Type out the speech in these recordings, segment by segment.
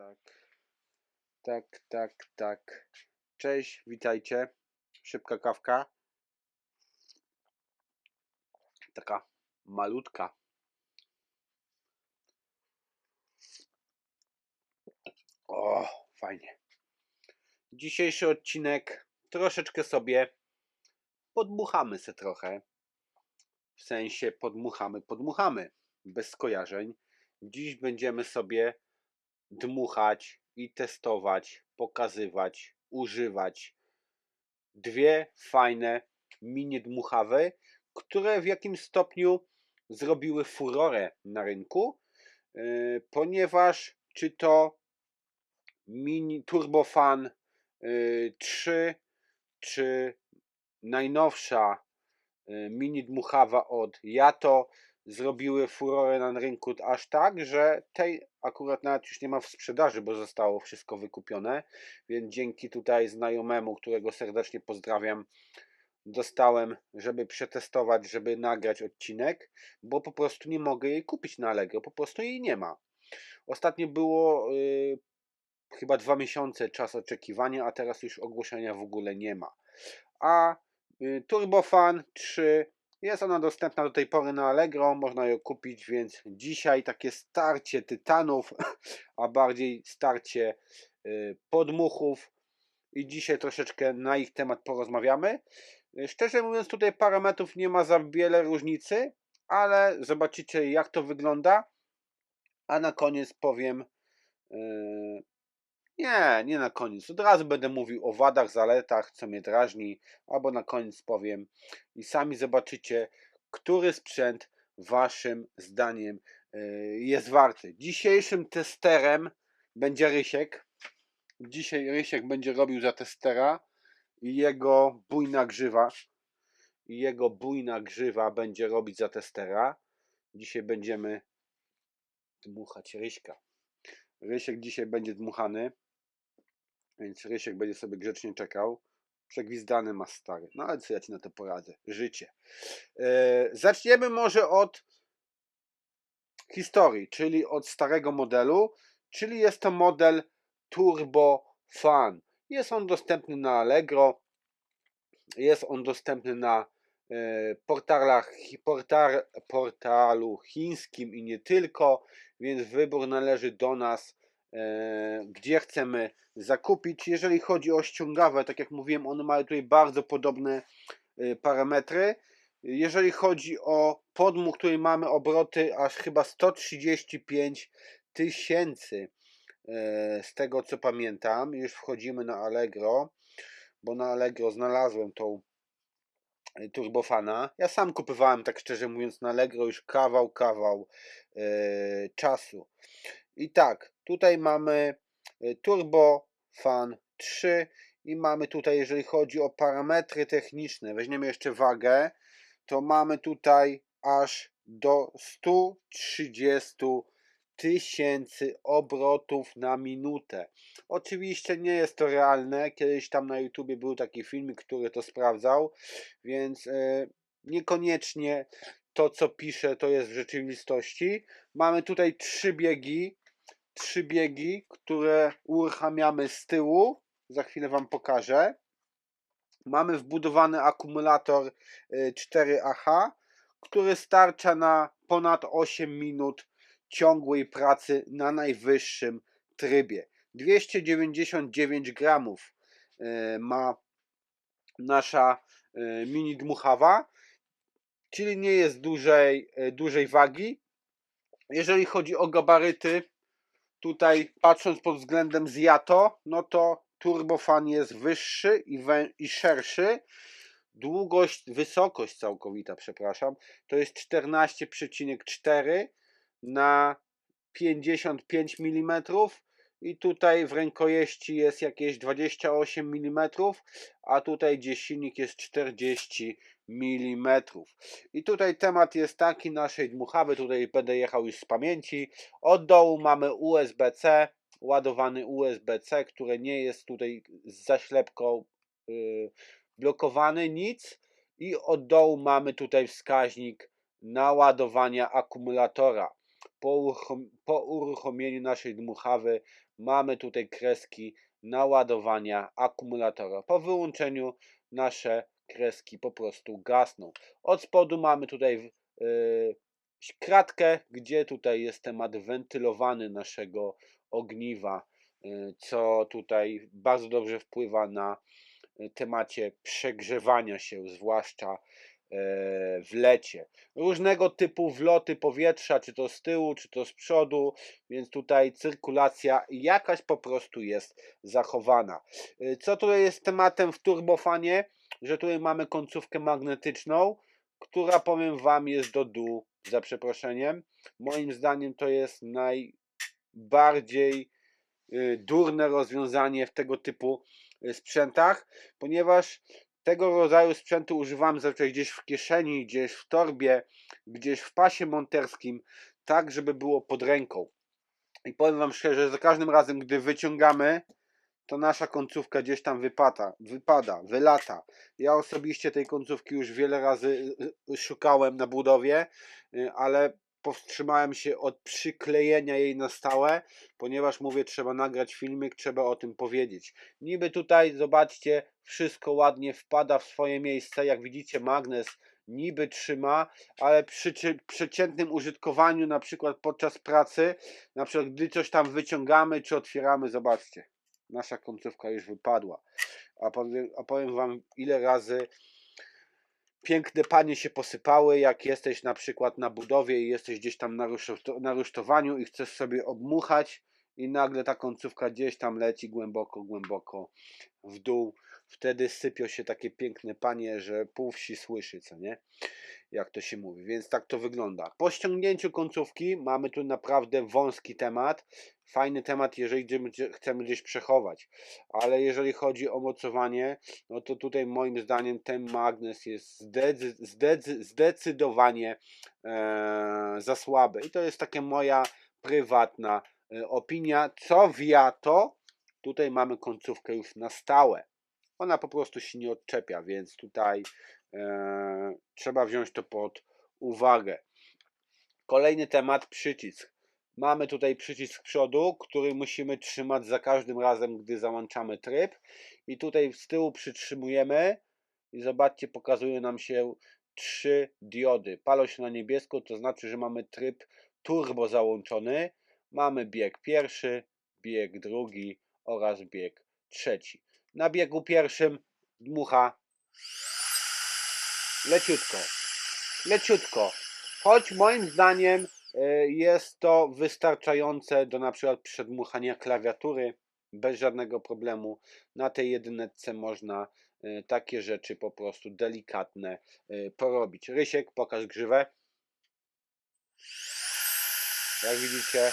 Tak. Tak, tak, tak. Cześć, witajcie. Szybka kawka. Taka malutka. O, fajnie. Dzisiejszy odcinek troszeczkę sobie podmuchamy se trochę. W sensie podmuchamy, podmuchamy. Bez skojarzeń. Dziś będziemy sobie dmuchać i testować, pokazywać, używać dwie fajne mini dmuchawy, które w jakimś stopniu zrobiły furorę na rynku, yy, ponieważ czy to mini Turbofan yy, 3 czy najnowsza yy, mini dmuchawa od Yato zrobiły furorę na rynku aż tak, że tej akurat nawet już nie ma w sprzedaży, bo zostało wszystko wykupione, więc dzięki tutaj znajomemu, którego serdecznie pozdrawiam, dostałem, żeby przetestować, żeby nagrać odcinek, bo po prostu nie mogę jej kupić na Allegro, po prostu jej nie ma. Ostatnio było yy, chyba dwa miesiące czas oczekiwania, a teraz już ogłoszenia w ogóle nie ma. A yy, Turbofan 3 jest ona dostępna do tej pory na Allegro, można ją kupić, więc dzisiaj takie starcie tytanów, a bardziej starcie y, podmuchów i dzisiaj troszeczkę na ich temat porozmawiamy. Szczerze mówiąc tutaj parametrów nie ma za wiele różnicy, ale zobaczycie jak to wygląda, a na koniec powiem y, nie, nie na koniec. Od razu będę mówił o wadach, zaletach, co mnie drażni, albo na koniec powiem i sami zobaczycie, który sprzęt waszym zdaniem y, jest warty. Dzisiejszym testerem będzie Rysiek. Dzisiaj Rysiek będzie robił za testera i jego bujna grzywa i jego bujna grzywa będzie robić za testera. Dzisiaj będziemy dmuchać Ryśka. Rysiek dzisiaj będzie dmuchany. Więc Rysiek będzie sobie grzecznie czekał. Przegwizdany ma stary. No ale co ja ci na to poradzę? Życie. E, zaczniemy może od historii, czyli od starego modelu, czyli jest to model Turbo Fan. Jest on dostępny na Allegro, jest on dostępny na e, portalach, portal, portalu chińskim i nie tylko, więc wybór należy do nas, gdzie chcemy zakupić. Jeżeli chodzi o ściągawę, tak jak mówiłem, one mają tutaj bardzo podobne e, parametry. Jeżeli chodzi o podmuch, który mamy obroty aż chyba 135 tysięcy e, z tego co pamiętam. Już wchodzimy na Allegro, bo na Allegro znalazłem tą e, turbofana. Ja sam kupowałem, tak szczerze mówiąc, na Allegro już kawał, kawał e, czasu. I tak, tutaj mamy e, turbofan 3 i mamy tutaj, jeżeli chodzi o parametry techniczne, weźmiemy jeszcze wagę, to mamy tutaj aż do 130 tysięcy obrotów na minutę. Oczywiście nie jest to realne. Kiedyś tam na YouTubie był taki filmik, który to sprawdzał, więc e, niekoniecznie to, co piszę, to jest w rzeczywistości. Mamy tutaj trzy biegi, trzy biegi, które uruchamiamy z tyłu. Za chwilę Wam pokażę. Mamy wbudowany akumulator y, 4AH, który starcza na ponad 8 minut ciągłej pracy na najwyższym trybie. 299 gramów y, ma nasza y, mini dmuchawa, czyli nie jest dużej, dużej wagi. Jeżeli chodzi o gabaryty, tutaj patrząc pod względem zjato, no to turbofan jest wyższy i, i szerszy. Długość, wysokość całkowita, przepraszam, to jest 14,4 na 55 mm i tutaj w rękojeści jest jakieś 28 mm, a tutaj gdzie silnik jest 40 mm. I tutaj temat jest taki naszej dmuchawy, tutaj będę jechał już z pamięci. Od dołu mamy USB-C, ładowany USB-C, które nie jest tutaj z zaślepką yy, blokowany nic i od dołu mamy tutaj wskaźnik naładowania akumulatora. Po, po uruchomieniu naszej dmuchawy mamy tutaj kreski naładowania akumulatora. Po wyłączeniu nasze kreski po prostu gasną. Od spodu mamy tutaj yy, kratkę, gdzie tutaj jest temat wentylowany naszego ogniwa, yy, co tutaj bardzo dobrze wpływa na temacie przegrzewania się, zwłaszcza w lecie. Różnego typu wloty powietrza, czy to z tyłu, czy to z przodu, więc tutaj cyrkulacja jakaś po prostu jest zachowana. Y, Co tutaj jest tematem w turbofanie? Że tutaj mamy końcówkę magnetyczną, która powiem Wam jest do dół, za przeproszeniem. Moim zdaniem to jest najbardziej y, durne rozwiązanie w tego typu sprzętach, ponieważ tego rodzaju sprzętu używam zazwyczaj gdzieś w kieszeni, gdzieś w torbie, gdzieś w pasie monterskim, tak żeby było pod ręką. I powiem Wam szczerze, że za każdym razem, gdy wyciągamy, to nasza końcówka gdzieś tam wypada, wypada, wylata. Ja osobiście tej końcówki już wiele razy y, y, szukałem na budowie, y, ale powstrzymałem się od przyklejenia jej na stałe, ponieważ mówię, trzeba nagrać filmik, trzeba o tym powiedzieć. Niby tutaj, zobaczcie, wszystko ładnie wpada w swoje miejsce. Jak widzicie, magnes niby trzyma, ale przy przeciętnym użytkowaniu, na przykład podczas pracy, na przykład gdy coś tam wyciągamy czy otwieramy, zobaczcie, nasza końcówka już wypadła. A powiem, a powiem Wam, ile razy piękne panie się posypały, jak jesteś na przykład na budowie i jesteś gdzieś tam na, ruszto- na rusztowaniu i chcesz sobie obmuchać i nagle ta końcówka gdzieś tam leci głęboko, głęboko w dół. Wtedy sypią się takie piękne panie, że pół wsi słyszy, co nie? Jak to się mówi. Więc tak to wygląda. Po ściągnięciu końcówki mamy tu naprawdę wąski temat. Fajny temat, jeżeli chcemy gdzieś przechować. Ale jeżeli chodzi o mocowanie, no to tutaj moim zdaniem ten magnes jest zdecy, zdecy, zdecydowanie e, za słaby. I to jest taka moja prywatna e, opinia. Co wiato, tutaj mamy końcówkę już na stałe. Ona po prostu się nie odczepia, więc tutaj e, trzeba wziąć to pod uwagę. Kolejny temat przycisk. Mamy tutaj przycisk przodu, który musimy trzymać za każdym razem, gdy załączamy tryb. I tutaj z tyłu przytrzymujemy i zobaczcie, pokazują nam się trzy diody. Palą się na niebiesko, to znaczy, że mamy tryb turbo załączony. Mamy bieg pierwszy, bieg drugi oraz bieg trzeci. Na biegu pierwszym dmucha leciutko, leciutko. Choć moim zdaniem jest to wystarczające do na przykład przedmuchania klawiatury bez żadnego problemu. Na tej jedyneczce można e, takie rzeczy po prostu delikatne e, porobić. Rysiek, pokaż grzywę. Jak widzicie,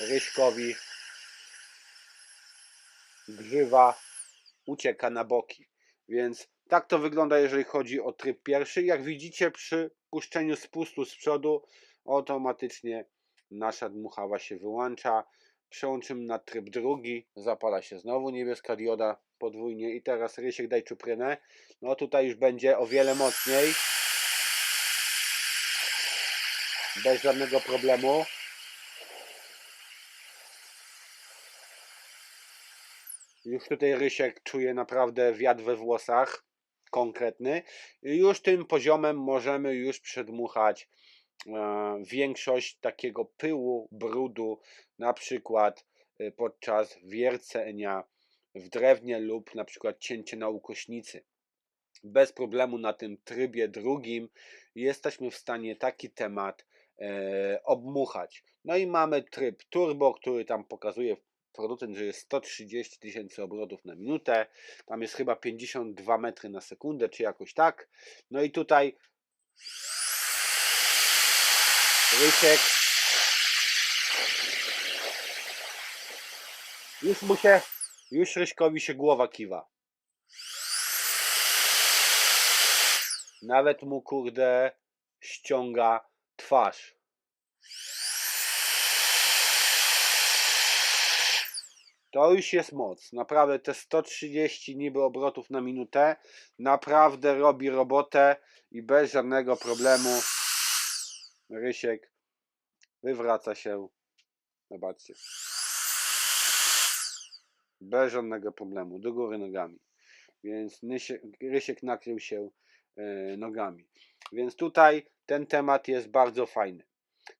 Ryśkowi grzywa ucieka na boki. Więc tak to wygląda, jeżeli chodzi o tryb pierwszy. Jak widzicie, przy puszczeniu spustu z przodu automatycznie nasza dmuchawa się wyłącza. Przełączymy na tryb drugi, zapala się znowu niebieska dioda podwójnie i teraz Rysiek daj czuprynę. No tutaj już będzie o wiele mocniej. Bez żadnego problemu. Już tutaj Rysiek czuje naprawdę wiatr we włosach, konkretny. I już tym poziomem możemy już przedmuchać większość takiego pyłu, brudu, na przykład e, podczas wiercenia w drewnie lub na przykład cięcie na ukośnicy. Bez problemu na tym trybie drugim jesteśmy w stanie taki temat e, obmuchać. No i mamy tryb turbo, który tam pokazuje producent, że jest 130 tysięcy obrotów na minutę. Tam jest chyba 52 metry na sekundę, czy jakoś tak. No i tutaj Rysiek już mu się, już Ryśkowi się głowa kiwa. Nawet mu kurde ściąga twarz. To już jest moc. Naprawdę te 130 niby obrotów na minutę naprawdę robi robotę i bez żadnego problemu Rysiek wywraca się. Zobaczcie. Bez żadnego problemu, do góry nogami. Więc Rysiek nakrył się e, nogami. Więc tutaj ten temat jest bardzo fajny.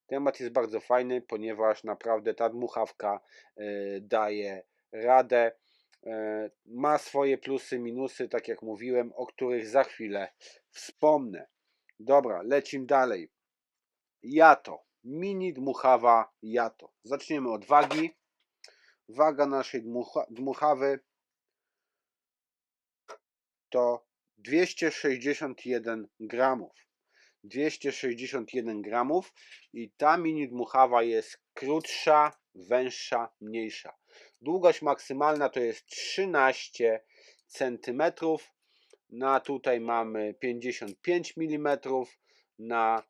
Temat jest bardzo fajny, ponieważ naprawdę ta dmuchawka e, daje radę. E, ma swoje plusy, minusy, tak jak mówiłem, o których za chwilę wspomnę. Dobra, lecimy dalej. Jato. Mini dmuchawa Jato. Zaczniemy od wagi. Waga naszej dmucha, dmuchawy to 261 gramów. 261 gramów i ta mini dmuchawa jest krótsza, węższa, mniejsza. Długość maksymalna to jest 13 cm. Na tutaj mamy 55 mm, na,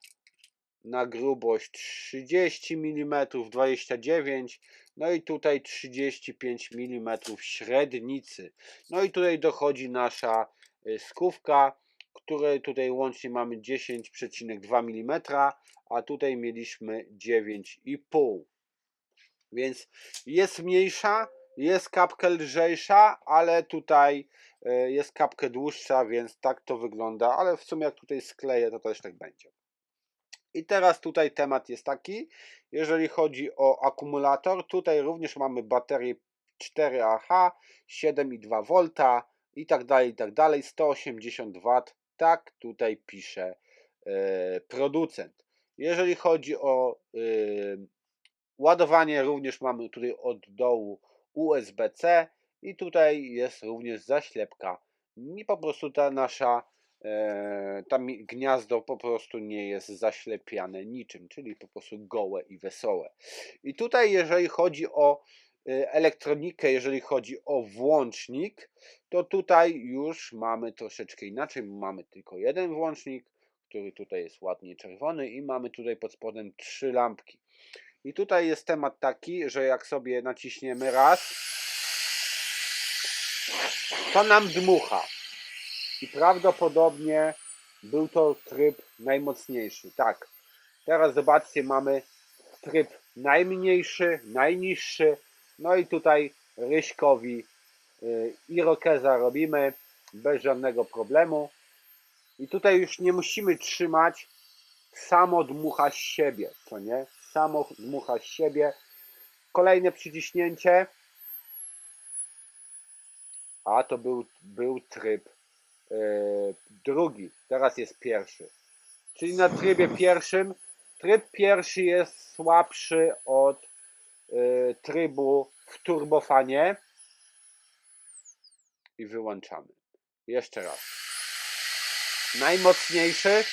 na grubość 30 mm, 29 no i tutaj 35 mm średnicy. No i tutaj dochodzi nasza y, skówka, której tutaj łącznie mamy 10,2 mm, a tutaj mieliśmy 9,5. Więc jest mniejsza, jest kapkę lżejsza, ale tutaj y, jest kapkę dłuższa, więc tak to wygląda, ale w sumie jak tutaj skleję, to też tak będzie. I teraz tutaj temat jest taki, jeżeli chodzi o akumulator, tutaj również mamy baterię 4AH, 7,2 V i tak dalej, i tak dalej, 180 W, tak tutaj pisze e, producent. Jeżeli chodzi o e, ładowanie, również mamy tutaj od dołu USB-C i tutaj jest również zaślepka i po prostu ta nasza tam gniazdo po prostu nie jest zaślepiane niczym, czyli po prostu gołe i wesołe. I tutaj jeżeli chodzi o e, elektronikę, jeżeli chodzi o włącznik, to tutaj już mamy troszeczkę inaczej. Mamy tylko jeden włącznik, który tutaj jest ładnie czerwony i mamy tutaj pod spodem trzy lampki. I tutaj jest temat taki, że jak sobie naciśniemy raz, to nam dmucha. I prawdopodobnie był to tryb najmocniejszy. Tak, teraz zobaczcie, mamy tryb najmniejszy, najniższy. No i tutaj Ryśkowi y, Irokeza robimy bez żadnego problemu. I tutaj już nie musimy trzymać samo dmucha z siebie, co nie? Samo dmucha z siebie. Kolejne przyciśnięcie. A to był, był tryb drugi, teraz jest pierwszy. Czyli na trybie pierwszym, tryb pierwszy jest słabszy od e, trybu w turbofanie. I wyłączamy. Jeszcze raz. Najmocniejszy.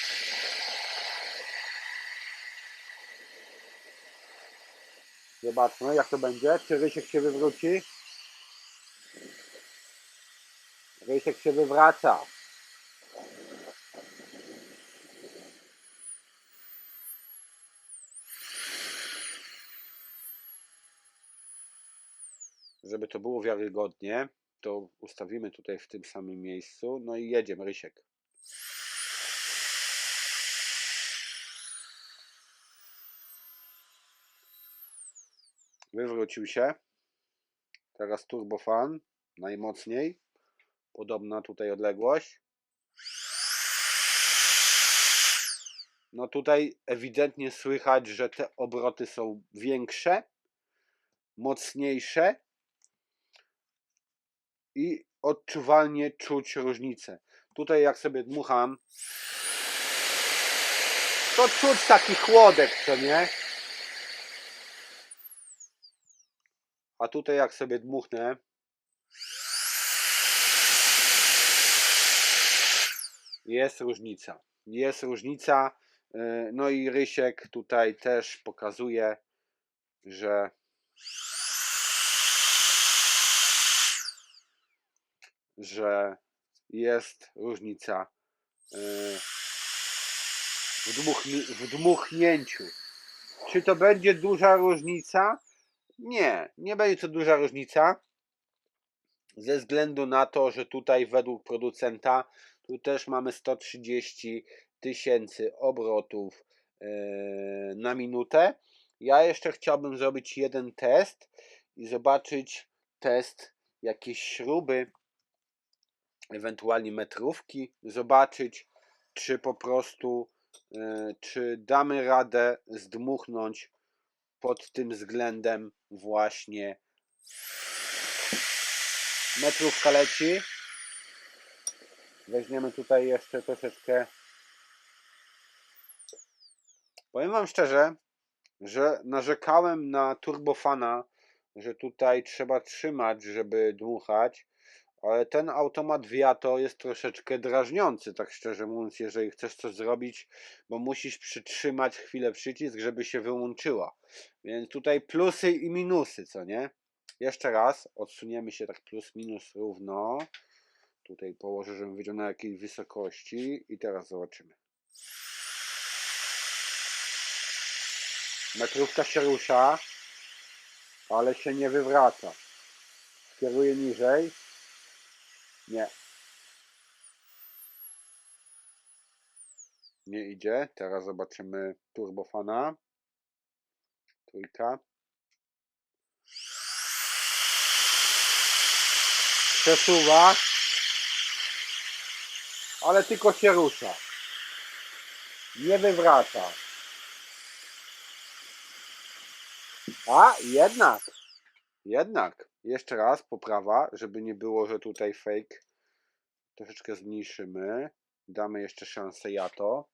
Zobaczmy jak to będzie. Czy Rysiek się wywróci? Rysiek się wywraca. Żeby to było wiarygodnie, to ustawimy tutaj w tym samym miejscu. No i jedziemy, Rysiek. Wywrócił się. Teraz turbofan. Najmocniej. Podobna tutaj odległość. No tutaj ewidentnie słychać, że te obroty są większe, mocniejsze i odczuwalnie czuć różnicę. Tutaj jak sobie dmucham, to czuć taki chłodek, co nie? A tutaj jak sobie dmuchnę, jest różnica. Jest różnica. Yy, No i Rysiek tutaj też pokazuje, że że jest różnica yy, w, dmuchni, w dmuchnięciu. Czy to będzie duża różnica? Nie, nie będzie to duża różnica. Ze względu na to, że tutaj według producenta tu też mamy 130 tysięcy obrotów e, na minutę. Ja jeszcze chciałbym zrobić jeden test i zobaczyć test jakieś śruby, ewentualnie metrówki, zobaczyć, czy po prostu, e, czy damy radę zdmuchnąć pod tym względem właśnie metrówka leci. Weźmiemy tutaj jeszcze troszeczkę. Powiem Wam szczerze, że narzekałem na turbofana, że tutaj trzeba trzymać, żeby dmuchać, ale ten automat Viato jest troszeczkę drażniący, tak szczerze mówiąc, jeżeli chcesz coś zrobić, bo musisz przytrzymać chwilę przycisk, żeby się wyłączyła. Więc tutaj plusy i minusy, co nie? Jeszcze raz, odsuniemy się tak plus minus równo. Tutaj położę, żebym wiedział na jakiej wysokości i teraz zobaczymy. Metrówka się rusza, ale się nie wywraca. Kieruję niżej. Nie. Nie idzie. Teraz zobaczymy turbofana. Trójka. Przesuwa. Ale tylko się rusza. Nie wywraca. A, jednak. Jednak. Jeszcze raz poprawa, żeby nie było, że tutaj fake. Troszeczkę zmniejszymy. Damy jeszcze szansę ja to.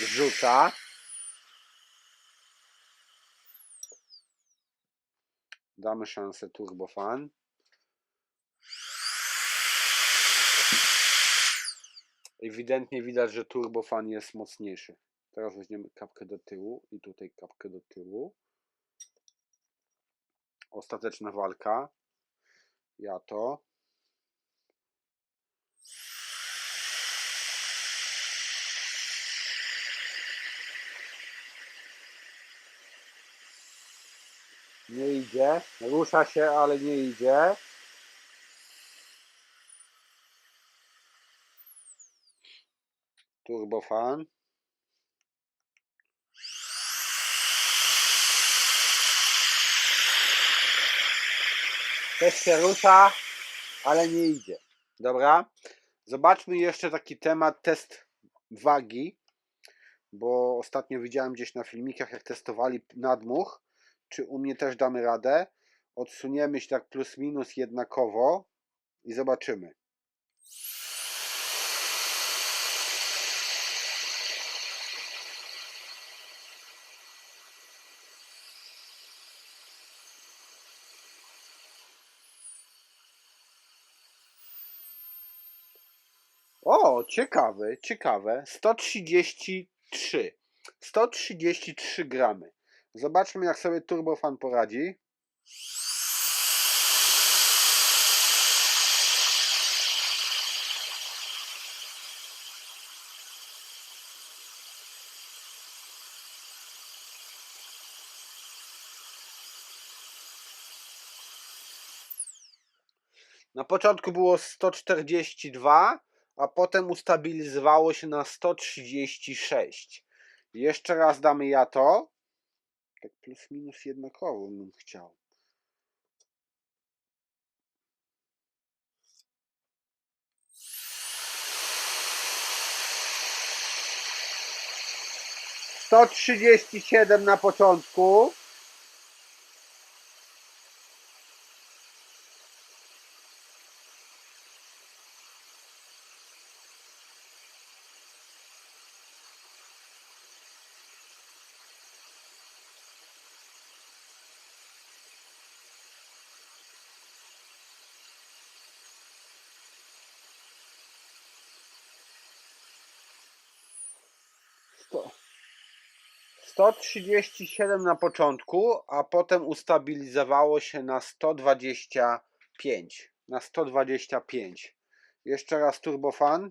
Rzuca. Damy szansę turbofan. Ewidentnie widać, że turbofan jest mocniejszy. Teraz weźmiemy kapkę do tyłu i tutaj kapkę do tyłu. Ostateczna walka. Ja to. Nie idzie. Rusza się, ale nie idzie. Turbofan. Też się rusza, ale nie idzie. Dobra. Zobaczmy jeszcze taki temat test wagi, bo ostatnio widziałem gdzieś na filmikach, jak testowali nadmuch. Czy u mnie też damy radę? Odsuniemy się tak plus minus jednakowo i zobaczymy. Ciekawe, ciekawe. 133. 133 gramy. Zobaczmy, jak sobie turbofan poradzi. Na początku było 142, a potem ustabilizowało się na 136. Jeszcze raz damy ja to. Tak plus minus jednakowo bym chciał. Sto trzydzieści siedem na początku. 137 na początku, a potem ustabilizowało się na 125. Na 125. Jeszcze raz turbofan.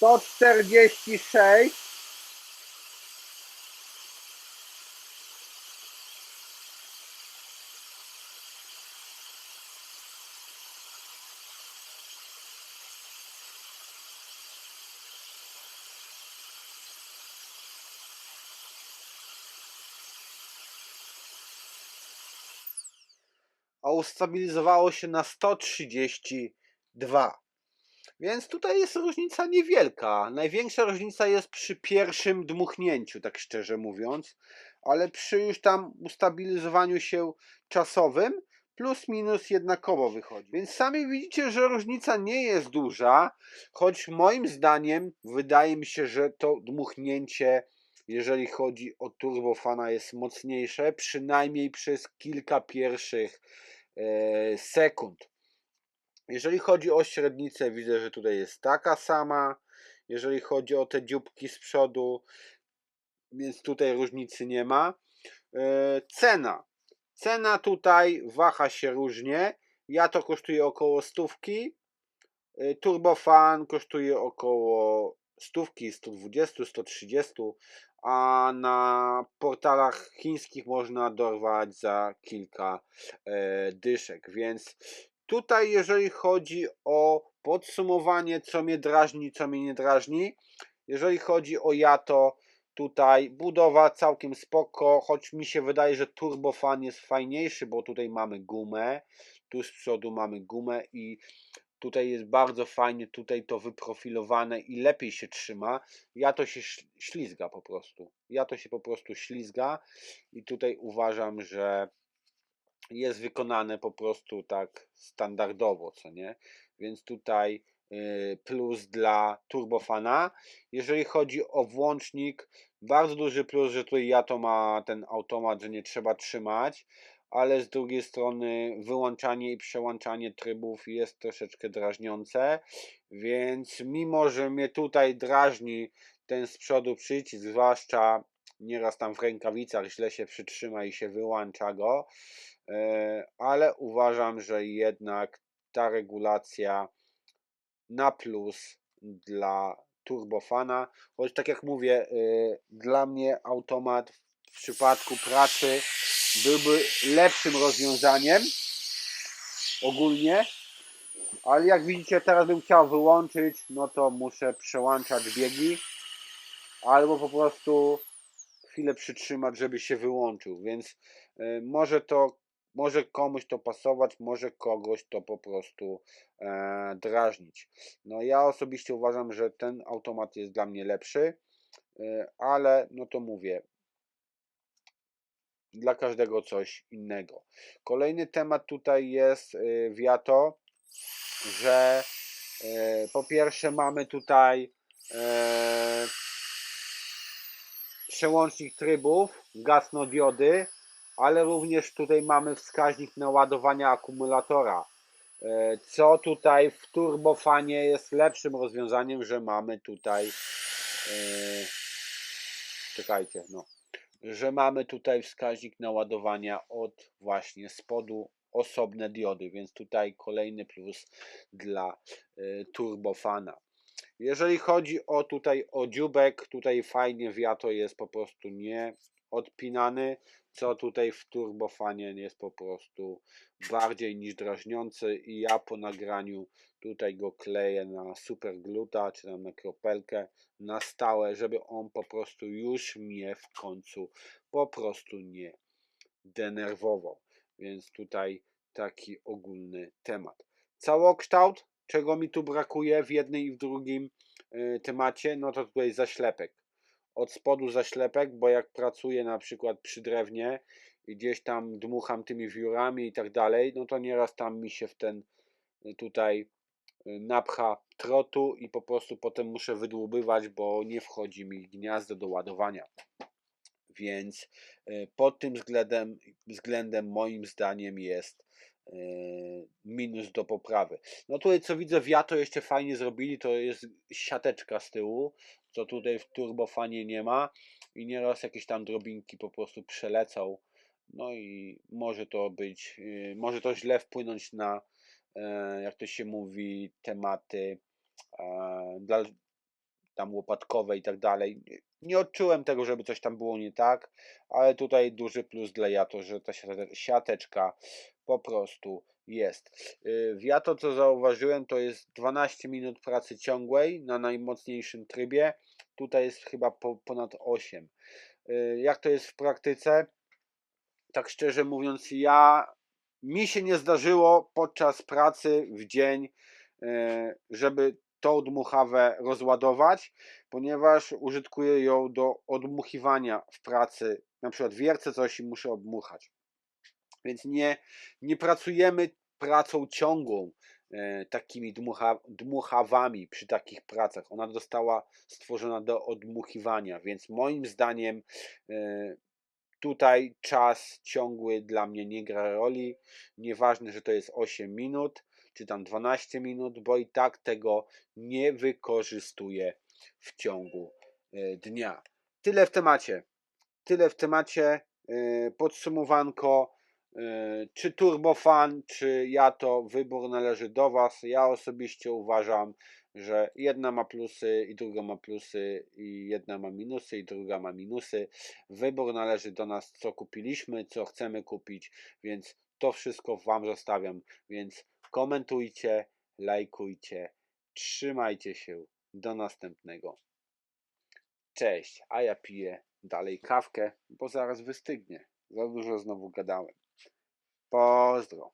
To 46 a ustabilizowało się na 132. Więc tutaj jest różnica niewielka. Największa różnica jest przy pierwszym dmuchnięciu, tak szczerze mówiąc, ale przy już tam ustabilizowaniu się czasowym plus minus jednakowo wychodzi. Więc sami widzicie, że różnica nie jest duża, choć moim zdaniem wydaje mi się, że to dmuchnięcie, jeżeli chodzi o turbofana, jest mocniejsze, przynajmniej przez kilka pierwszych sekund. Jeżeli chodzi o średnicę, widzę, że tutaj jest taka sama. Jeżeli chodzi o te dzióbki z przodu, więc tutaj różnicy nie ma. E, Cena. Cena tutaj waha się różnie. Ja to kosztuje około stówki. E, Turbofan kosztuje około stówki, 120, 130, a na portalach chińskich można dorwać za kilka e, dyszek, więc tutaj jeżeli chodzi o podsumowanie, co mnie drażni, co mnie nie drażni, jeżeli chodzi o Jato, tutaj budowa całkiem spoko, choć mi się wydaje, że turbofan jest fajniejszy, bo tutaj mamy gumę, tu z przodu mamy gumę i tutaj jest bardzo fajnie, tutaj to wyprofilowane i lepiej się trzyma. Ja to się ślizga po prostu. Ja to się po prostu ślizga i tutaj uważam, że jest wykonane po prostu tak standardowo, co nie? Więc tutaj y, plus dla turbofana. Jeżeli chodzi o włącznik, bardzo duży plus, że tutaj ja to ma ten automat, że nie trzeba trzymać, ale z drugiej strony wyłączanie i przełączanie trybów jest troszeczkę drażniące, więc mimo, że mnie tutaj drażni ten z przodu przycisk, zwłaszcza nieraz tam w rękawicach źle się przytrzyma i się wyłącza go, e, ale uważam, że jednak ta regulacja na plus dla turbofana, choć tak jak mówię, y, dla mnie automat w przypadku pracy byłby lepszym rozwiązaniem ogólnie, ale jak widzicie teraz bym chciał wyłączyć, no to muszę przełączać biegi albo po prostu chwilę przytrzymać, żeby się wyłączył, więc y, może to może komuś to pasować, może kogoś to po prostu e, drażnić. No ja osobiście uważam, że ten automat jest dla mnie lepszy, e, ale no to mówię, dla każdego coś innego. Kolejny temat tutaj jest e, wiato, że e, po pierwsze mamy tutaj e, przełącznik trybów, gasnodiody, ale również tutaj mamy wskaźnik naładowania akumulatora. Co tutaj w turbofanie jest lepszym rozwiązaniem, że mamy tutaj czekajcie, no, że mamy tutaj wskaźnik naładowania od właśnie spodu osobne diody, więc tutaj kolejny plus dla e, turbofana. Jeżeli chodzi o tutaj o dziubek, tutaj fajnie wiato jest po prostu nie odpinany, co tutaj w turbofanie jest po prostu bardziej niż drażniący i ja po nagraniu tutaj go kleję na supergluta czy tam na kropelkę na stałe, żeby on po prostu już mnie w końcu po prostu nie denerwował. Więc tutaj taki ogólny temat. Całokształt, czego mi tu brakuje w jednym i w drugim y, temacie, no to tutaj zaślepek. Od spodu zaślepek, bo jak pracuję na przykład przy drewnie i gdzieś tam dmucham tymi wiórami i tak dalej, no to nieraz tam mi się w ten y, tutaj napcha trotu i po prostu potem muszę wydłubywać, bo nie wchodzi mi gniazdo do ładowania. Więc y, pod tym względem, względem moim zdaniem jest y, minus do poprawy. No tutaj co widzę wiatro jeszcze fajnie zrobili, to jest siateczka z tyłu, co tutaj w turbofanie nie ma i nieraz jakieś tam drobinki po prostu przelecą. No i może to być, y, może to źle wpłynąć na, jak to się mówi, tematy e, dla, tam łopatkowe i tak dalej. Nie odczułem tego, żeby coś tam było nie tak, ale tutaj duży plus dla Jato, że ta siate- siateczka po prostu jest. Yy, W Jato co zauważyłem to jest 12 minut pracy ciągłej na najmocniejszym trybie. Tutaj jest chyba po, ponad 8. Yy, Jak to jest w praktyce? Tak szczerze mówiąc, ja mi się nie zdarzyło podczas pracy w dzień, e, żeby tą dmuchawę rozładować, ponieważ użytkuję ją do odmuchiwania w pracy. Na przykład wiercę coś i muszę obmuchać. Więc nie, nie pracujemy pracą ciągłą, e, takimi dmucha, dmuchawami przy takich pracach. Ona została stworzona do odmuchiwania, więc moim zdaniem e, tutaj czas ciągły dla mnie nie gra roli. Nieważne, że to jest 8 minut, czy tam 12 minut, bo i tak tego nie wykorzystuję w ciągu e, dnia. Tyle w temacie. Tyle w temacie. E, Podsumowanko. E, Czy turbofan, czy ja to wybór należy do Was. Ja osobiście uważam, że jedna ma plusy i druga ma plusy, i jedna ma minusy i druga ma minusy. Wybór należy do nas, co kupiliśmy, co chcemy kupić, więc to wszystko Wam zostawiam. Więc komentujcie, lajkujcie, trzymajcie się. Do następnego. Cześć, a ja piję dalej kawkę, bo zaraz wystygnie. Za dużo znowu gadałem. Pozdro.